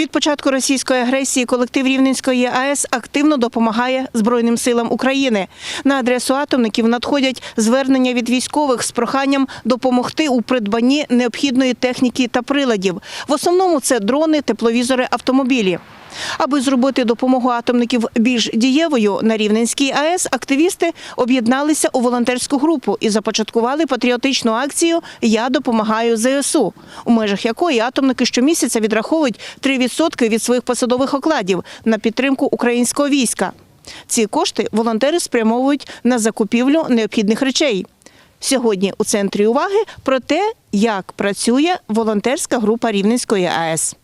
Від початку російської агресії колектив Рівненської АЕС активно допомагає Збройним силам України. На адресу атомників надходять звернення від військових з проханням допомогти у придбанні необхідної техніки та приладів. В основному це дрони, тепловізори, автомобілі. Аби зробити допомогу атомників більш дієвою на Рівненській АЕС, активісти об'єдналися у волонтерську групу і започаткували патріотичну акцію Я допомагаю ЗСУ, у межах якої атомники щомісяця відраховують 3% від своїх посадових окладів на підтримку українського війська. Ці кошти волонтери спрямовують на закупівлю необхідних речей. Сьогодні у центрі уваги про те, як працює волонтерська група Рівненської АЕС.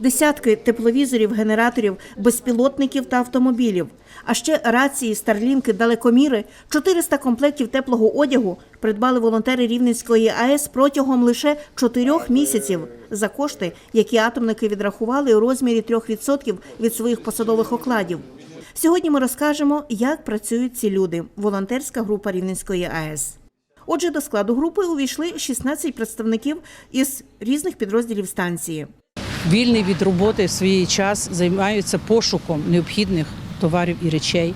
Десятки тепловізорів, генераторів, безпілотників та автомобілів. А ще рації, старлінки, далекоміри, 400 комплектів теплого одягу придбали волонтери Рівненської АЕС протягом лише чотирьох місяців за кошти, які атомники відрахували у розмірі 3% від своїх посадових окладів. Сьогодні ми розкажемо, як працюють ці люди. Волонтерська група Рівненської АЕС. Отже, до складу групи увійшли 16 представників із різних підрозділів станції. Вільний від роботи в свій час займаються пошуком необхідних товарів і речей.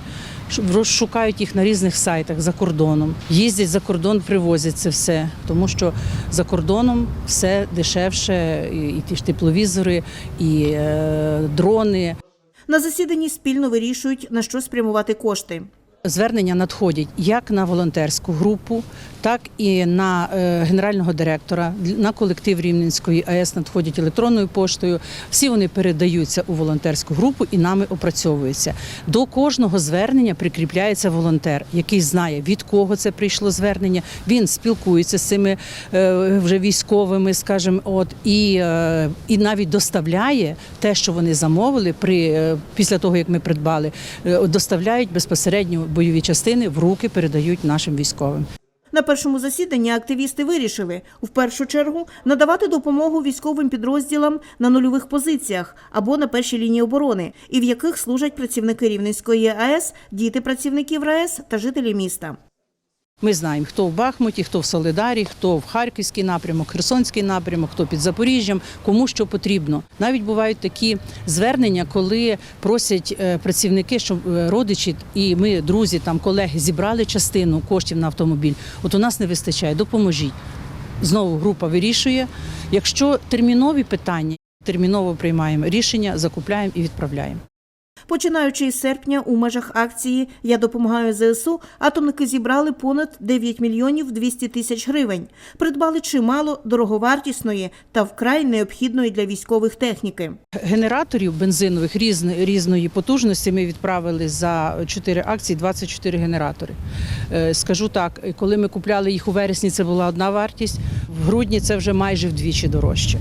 Розшукають їх на різних сайтах за кордоном. Їздять за кордон, привозять це все, тому що за кордоном все дешевше, і, ті ж тепловізори, і е, дрони. На засіданні спільно вирішують, на що спрямувати кошти. Звернення надходять як на волонтерську групу, так і на е, генерального директора, на колектив Рівненської АЕС надходять електронною поштою. Всі вони передаються у волонтерську групу і нами опрацьовуються. До кожного звернення прикріпляється волонтер, який знає від кого це прийшло звернення. Він спілкується з цими е, вже військовими, скажімо, от і, е, і навіть доставляє те, що вони замовили при після того, як ми придбали, доставляють безпосередньо бойові частини в руки, передають нашим військовим. На першому засіданні активісти вирішили в першу чергу надавати допомогу військовим підрозділам на нульових позиціях або на першій лінії оборони, і в яких служать працівники Рівненської АЕС, діти працівників РАЕС та жителі міста. Ми знаємо, хто в Бахмуті, хто в Солидарі, хто в Харківський напрямок, Херсонський напрямок, хто під Запоріжжям, кому що потрібно. Навіть бувають такі звернення, коли просять е, працівники, щоб е, родичі і ми, друзі, там колеги, зібрали частину коштів на автомобіль. От у нас не вистачає, допоможіть. Знову група вирішує. Якщо термінові питання, терміново приймаємо рішення, закупляємо і відправляємо. Починаючи із серпня у межах акції Я допомагаю ЗСУ, атомники зібрали понад 9 мільйонів 200 тисяч гривень. Придбали чимало дороговартісної та вкрай необхідної для військових техніки. Генераторів бензинових різної, різної потужності ми відправили за 4 акції 24 генератори. Е, Скажу так, коли ми купляли їх у вересні, це була одна вартість, в грудні це вже майже вдвічі дорожче.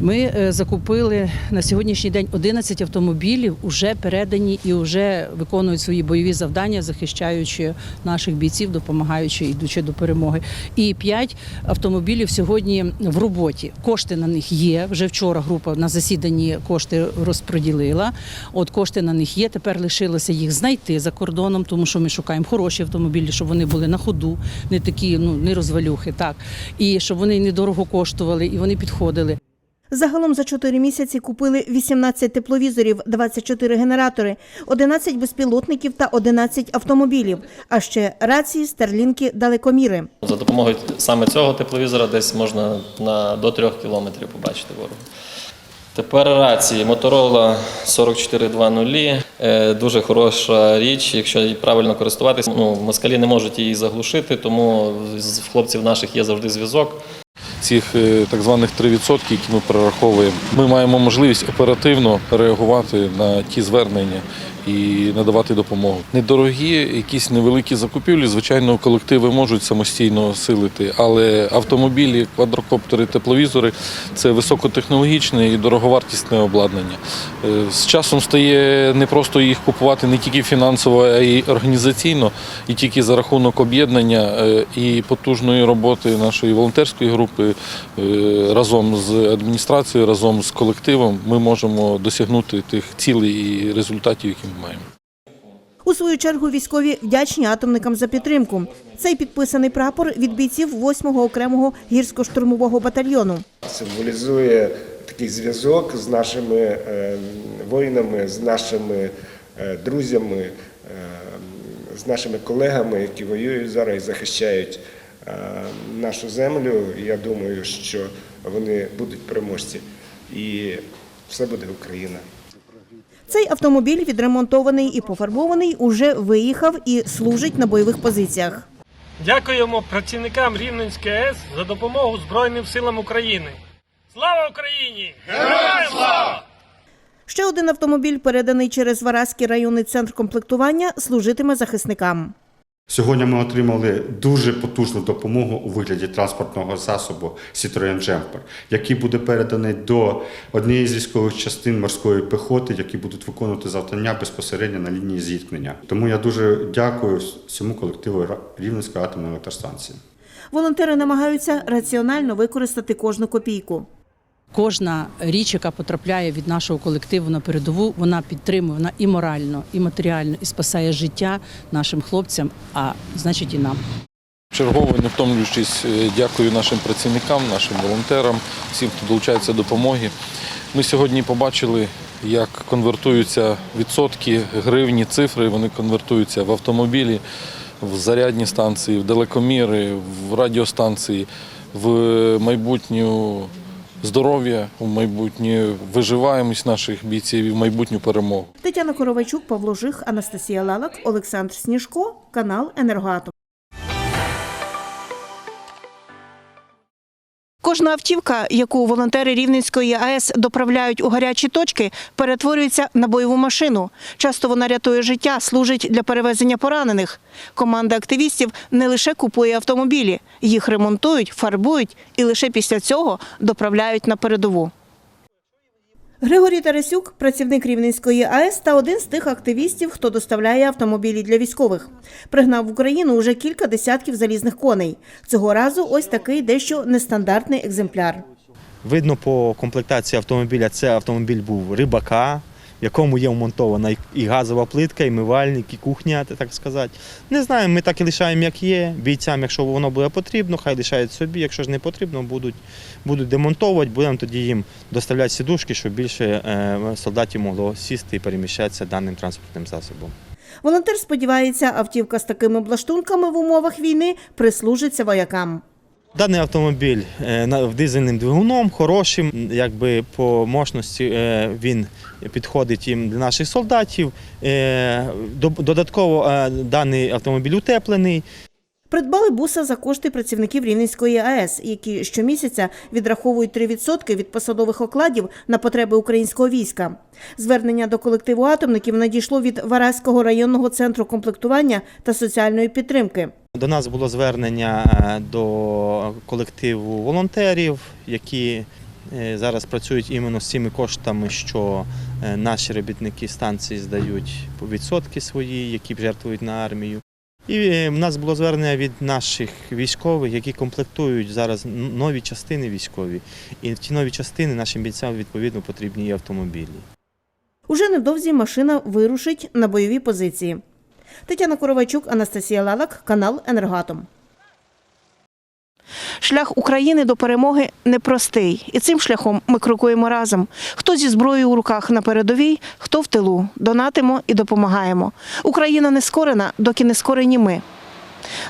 Ми е, закупили на сьогоднішній день 11 автомобілів, вже передані і вже виконують свої бойові завдання, захищаючи наших бійців, допомагаючи йдучи до перемоги. І 5 автомобілів сьогодні в роботі. Кошти на них є. Вже вчора група на засіданні кошти розподілила. От кошти на них є. Тепер лишилося їх знайти за кордоном, тому що ми шукаємо хороші автомобілі, щоб вони були на ходу, не такі, ну не розвалюхи, так і щоб вони недорого коштували, і вони підходили. Загалом за 4 місяці купили 18 тепловізорів, 24 генератори, 11 безпілотників та 11 автомобілів, а ще рації, старлінки, далекоміри. За допомогою саме цього тепловізора десь можна на до 3 кілометрів побачити ворога. Тепер рації Motorola 4420. Е, Дуже хороша річ, якщо правильно користуватися. Ну, москалі не можуть її заглушити, тому з хлопців наших є завжди зв'язок. Цих е, так званих 3%, які ми прораховуємо, ми маємо можливість оперативно реагувати на ті звернення і надавати допомогу. Недорогі, якісь невеликі закупівлі, звичайно, колективи можуть самостійно осилити, але автомобілі, квадрокоптери, тепловізори це високотехнологічне і дороговартісне обладнання. Е, З часом стає не просто їх купувати не тільки фінансово, а й організаційно, і тільки за рахунок об'єднання е, і потужної роботи нашої волонтерської групи е, разом з адміністрацією, разом з колективом ми можемо досягнути тих цілей і результатів, які маємо. У свою чергу військові вдячні атомникам за підтримку. Цей підписаний прапор від бійців 8-го окремого гірсько-штурмового батальйону. символізує такий зв'язок з нашими е, воїнами, з нашими е, друзями, е, з нашими колегами, які воюють зараз і захищають нашу землю. Я думаю, що вони будуть переможці. І все буде Україна. Цей автомобіль відремонтований і пофарбований уже виїхав і служить на бойових позиціях. Дякуємо працівникам Рівненської АЕС за допомогу Збройним силам України. Слава Україні! Героям слава! Ще один автомобіль, переданий через Вараський районний центр комплектування, служитиме захисникам. Сьогодні ми отримали дуже потужну допомогу у вигляді транспортного засобу Citroen Jumper, який буде переданий до однієї з військових частин морської піхоти, які будуть виконувати завдання безпосередньо на лінії зіткнення. Тому я дуже дякую всьому колективу Рівненської атомної електростанції. Волонтери намагаються раціонально використати кожну копійку. Кожна річ, яка потрапляє від нашого колективу на передову, вона підтримує вона і морально, і матеріально, і спасає життя нашим хлопцям, а значить і нам. Чергово, не втомлюючись, е, дякую нашим працівникам, нашим волонтерам, всім, хто долучається до допомоги. Ми сьогодні побачили, як конвертуються відсотки, гривні, цифри. Вони конвертуються в автомобілі, в зарядні станції, в телекоміри, в радіостанції, в майбутню здоров'я, в майбутнє, виживаємось наших бійців і в майбутню перемогу. Тетяна Коровайчук, Павло Жих, Анастасія Лалак, Олександр Сніжко, канал Енергоатом. Кожна автівка, яку волонтери Рівненської АЕС доправляють у гарячі точки, перетворюється на бойову машину. Часто вона рятує життя, служить для перевезення поранених. Команда активістів не лише купує автомобілі, їх ремонтують, фарбують і лише після цього доправляють на передову. Григорій Тарасюк, працівник Рівненської АЕС та один з тих активістів, хто доставляє автомобілі для військових. Пригнав в Україну уже кілька десятків залізних коней. Цього разу ось такий дещо нестандартний екземпляр. Видно по комплектації автомобіля, це автомобіль був рибака, в якому є вмонтована і- газова плитка, і мивальник, і кухня, так сказати. Не знаю, ми так і лишаємо, як є. Бійцям, якщо воно буде потрібно, хай лишають собі. Якщо ж не потрібно, будуть, будуть демонтовувати, будемо тоді їм доставляти сідушки, щоб більше е, солдатів могло сісти і переміщатися даним транспортним засобом. Волонтер сподівається, автівка з такими облаштунками в умовах війни прислужиться воякам. Даний автомобіль е, дизельним двигуном, хорошим, якби по мощності е, він підходить їм для наших солдатів. Е, Додатково даний автомобіль утеплений. Придбали буса за кошти працівників Рівненської АЕС, які щомісяця відраховують 3% від посадових окладів на потреби українського війська. Звернення до колективу атомників надійшло від Вараського районного центру комплектування та соціальної підтримки. До нас було звернення е, до колективу волонтерів, які е, зараз працюють іменно з цими коштами, що е, наші робітники станції здають по відсотки свої, які жертвують на армію. І е, в нас було звернення від наших військових, які комплектують зараз нові частини військові. І в ті нові частини нашим бійцям відповідно потрібні і автомобілі. Уже невдовзі машина вирушить на бойові позиції. Тетяна Коровайчук, Анастасія Лалак, канал Енергатом. Шлях України до перемоги непростий, і цим шляхом ми крокуємо разом. Хто зі зброєю у руках на передовій, хто в тилу. Донатимо і допомагаємо. Україна не скорена, доки не скорені ми.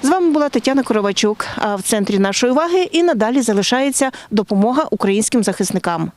З вами була Тетяна Коровачук. А в центрі нашої уваги і надалі залишається допомога українським захисникам.